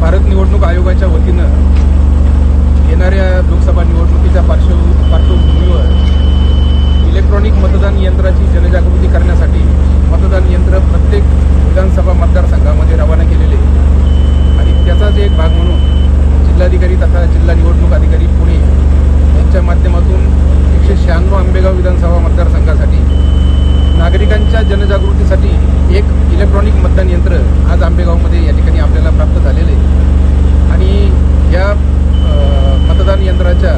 भारत निवडणूक आयोगाच्या वतीनं येणाऱ्या लोकसभा निवडणुकीच्या पार्श्व पार्श्वभूमीवर इलेक्ट्रॉनिक मतदान यंत्राची जनजागृती करण्यासाठी मतदान यंत्र प्रत्येक विधानसभा मतदारसंघामध्ये रवाना केलेले आणि त्याचाच एक भाग म्हणून जिल्हाधिकारी तथा जिल्हा निवडणूक अधिकारी पुणे यांच्या माध्यमातून एकशे शहाण्णव आंबेगाव विधानसभा मतदारसंघासाठी नागरिकांच्या जनजागृतीसाठी एक इलेक्ट्रॉनिक मतदान यंत्र आज आंबेगावमध्ये या ठिकाणी आपल्याला प्राप्त झालेलं आहे आणि या अ, मतदान यंत्राच्या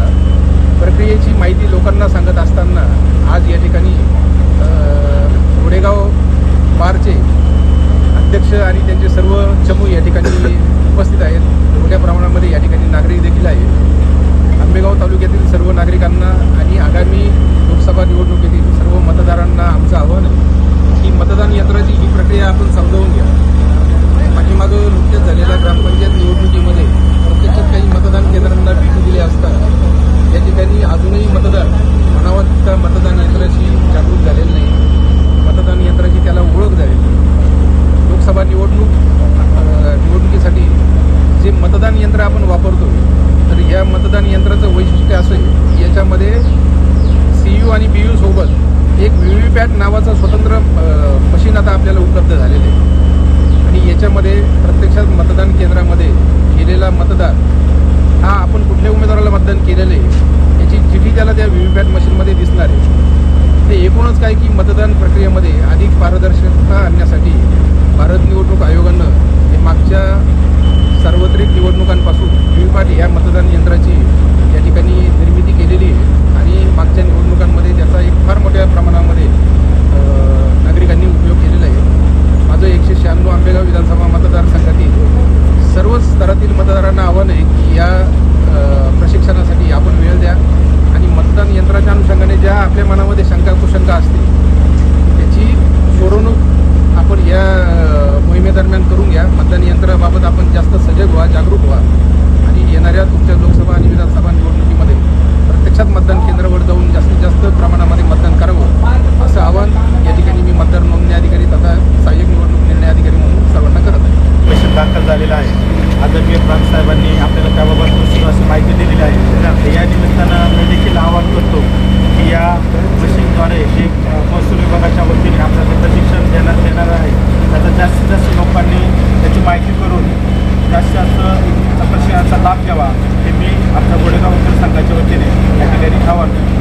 प्रक्रियेची माहिती लोकांना सांगत असताना आज या ठिकाणी अ, घोडेगाव बारचे अध्यक्ष आणि त्यांचे सर्व चमू या ठिकाणी उपस्थित आहेत मोठ्या प्रमाणामध्ये या ठिकाणी नागरिक देखील आहेत आंबेगाव तालुक्यातील सर्व नागरिकांना आणि आगामी लोकसभा निवडणुकीतील सर्व मतदारांना आमचं आव्हान आहे की मतदान यंत्राची ही प्रक्रिया आपण समजावून घ्या पाठीमागं नुकत्याच झालेल्या ग्रामपंचायत निवडणुकीमध्ये प्रत्यक्षात काही मतदान केंद्रांना भेटी दिल्या असता या ठिकाणी अजूनही मतदार म्हणावा तितका मतदान यंत्राशी जागरूक झालेलं नाही मतदान यंत्राची त्याला ओळख झालेली नाही. लोकसभा निवडणूक अ, निवडणुकीसाठी जे मतदान यंत्र आपण वापरतो तर या मतदान यंत्राचं वैशिष्ट्य असं आहे याच्यामध्ये सी यू आणि बी यू सोबत एक व्ही व्ही पॅट नावाचं स्वतंत्र मशीन आता आपल्याला उपलब्ध झालेलं आहे. आणि याच्यामध्ये प्रत्यक्षात मतदान केंद्रामध्ये केलेला मतदार हा आपण कुठल्या उमेदवाराला मतदान केलेलं आहे याची चिठी त्याला त्या व्ही व्ही पॅट मशीनमध्ये दिसणार आहे. ते एकूणच काय की मतदान प्रक्रियेमध्ये अधिक पारदर्शकता आणण्यासाठी भारत निवडणूक आयोगानं हे मागच्या सार्वत्रिक निवडणुकांपासून व्ही व्ही पॅट या मतदान यंत्राची या ठिकाणी निर्मिती केलेली आहे आणि मागच्या निवडणुकांमध्ये त्याचा एक फार मोठ्या प्रमाणामध्ये अ, नागरिकांनी उपयोग केलेला आहे माझं एकशे शहाण्णव आंबेगाव विधानसभा मतदारसंघातील सर्वच स्तरातील मतदारांना आव्हान आहे की या अ, प्रशिक्षणासाठी आपण वेळ द्या आणि मतदान यंत्राच्या अनुषंगाने ज्या आपल्या मनामध्ये शंका कुशंका असतील त्याची करून आपण या मोहिमेदरम्यान करून घ्या. मतदान यंत्राबाबत आपण जास्त सजग व्हा जागरूक व्हा. आणि येणाऱ्या तुमच्या लोकसभा आणि विधानसभा निवडणुकीमध्ये प्रत्यक्षात मतदान केंद्रावर जाऊन जास्तीत जास्त प्रमाणामध्ये मतदान करावं असं आवाहन या ठिकाणी मी मतदार नोंदणी अधिकारी तथा सहाय्यक निवडणूक निर्णय अधिकारी म्हणून सर्वांना करत आहे. पेशंट दाखल झालेला आहे. आदरणीय प्रांतसाहेबांनी आपल्याला त्याबाबत अशी माहिती दिलेली आहे. या निमित्तानं मी देखील आवाहन करतो की या मशीनद्वारे जे अ, महसूल विभागाच्या वतीने आपल्याला प्रशिक्षण देण्यात येणार आहे त्याचा जास्तीत जास्त लोकांनी त्याची माहिती करून जास्तीत जास्त प्रशिक्षणाचा लाभ घ्यावा हे मी आमच्या गोडेगाव मतदारसंघाच्या वतीने या ठिकाणी आवाहन